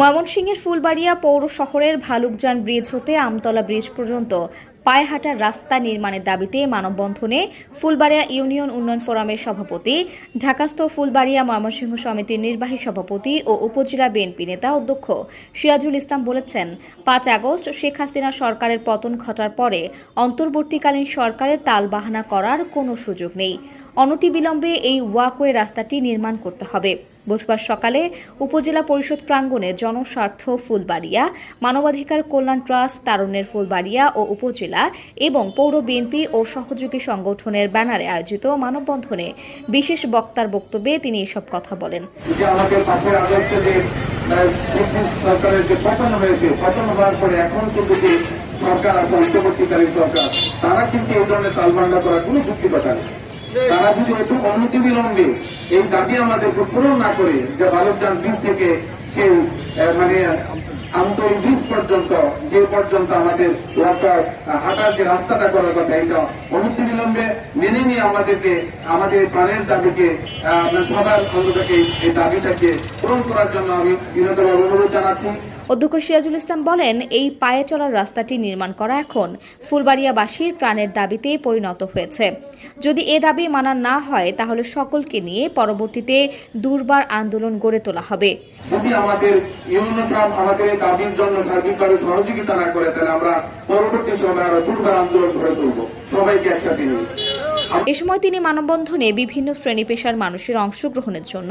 ময়মনসিংহের ফুলবাড়িয়া পৌর শহরের ভালুকজান ব্রিজ হতে আমতলা ব্রিজ পর্যন্ত পায়ে হাঁটার রাস্তা নির্মাণের দাবিতে মানববন্ধনে ফুলবাড়িয়া ইউনিয়ন উন্নয়ন ফোরামের সভাপতি, ঢাকাস্থ ফুলবাড়িয়া ময়মনসিংহ সমিতির নির্বাহী সভাপতি ও উপজেলা বিএনপি নেতা অধ্যক্ষ সিরাজুল ইসলাম বলেছেন, পাঁচ আগস্ট শেখ হাসিনা সরকারের পতন ঘটার পরে অন্তর্বর্তীকালীন সরকারের তালবাহানা করার কোনো সুযোগ নেই। অনতিবিলম্বে এই ওয়াকওয়ে রাস্তাটি নির্মাণ করতে হবে। বুধবার সকালে উপজেলা পরিষদ প্রাঙ্গণে জনস্বার্থ ফুলবাড়িয়া, মানবাধিকার কল্যাণ ট্রাস্ট, তারুণ্যের ফুলবাড়িয়া ও উপজেলা এবং পৌর বিএনপি ও সহযোগী সংগঠনের ব্যানারে আয়োজিত মানববন্ধনে বিশেষ বক্তার বক্তব্যে তিনি এসব কথা বলেন। সরকার আছে, অন্তর্বর্তীকালীন সরকার, তারা কিন্তু এই ধরনের তালবান্ডা করার কোনো যুক্তিকতা নেই। তারা যদি একটু অনতি বিলম্বে এই দাবি আমাদেরকে পূরণ না করে যে বালকজান ব্রিজ থেকে সেই মানে আমতলী ব্রিজ পর্যন্ত, যে পর্যন্ত আমাদের হাঁটার যে রাস্তাটা করার কথা, এটা অনতি বিলম্বে মেনে নিয়ে আমাদেরকে, আমাদের প্রাণের দাবিকে সবার অন্ততকে এই দাবিটাকে পূরণ করার জন্য আমি বিনোদভাবে অনুরোধ জানাচ্ছি। অধ্যক্ষ সিরাজুল ইসলাম বলেন, এই পায়ে চলার রাস্তাটি নির্মাণ করা এখন ফুলবাড়িয়াবাসীর প্রাণের দাবিতে পরিণত হয়েছে। যদি এ দাবি মানা না হয়, তাহলে সকলকে নিয়ে পরবর্তীতে দুর্বার আন্দোলন গড়ে তোলা হবে। যদি আমাদের আমাদের দাবির জন্য সার্বিকভাবে সহযোগিতা না করে, তাহলে আমরা পরবর্তী সময় আরও দুর্বার আন্দোলন গড়ে তুলব। সবাইকে একসাথে নিয়ে। এ সময় তিনি মানববন্ধনে বিভিন্ন শ্রেণি পেশার মানুষের অংশগ্রহণের জন্য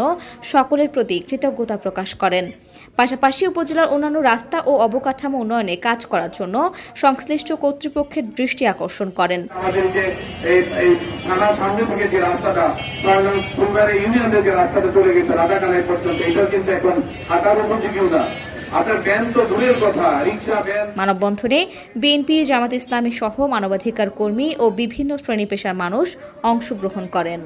সকলের প্রতি কৃতজ্ঞতা প্রকাশ করেন। পাশাপাশি উপজেলার অন্যান্য রাস্তা ও অবকাঠামো উন্নয়নে কাজ করার জন্য সংশ্লিষ্ট কর্তৃপক্ষের দৃষ্টি আকর্ষণ করেন। রাস্তাটা ইউনিয়নের রাস্তাটা চলে গেছে পর্যন্ত এটা কিন্তু এখন হাঁটার উপযোগীও না মানববন্ধনে বিএনপি জামাত ইসলামী সহ মানবাধিকার কর্মী ও বিভিন্ন শ্রেণি পেশার মানুষ অংশগ্রহণ করেন।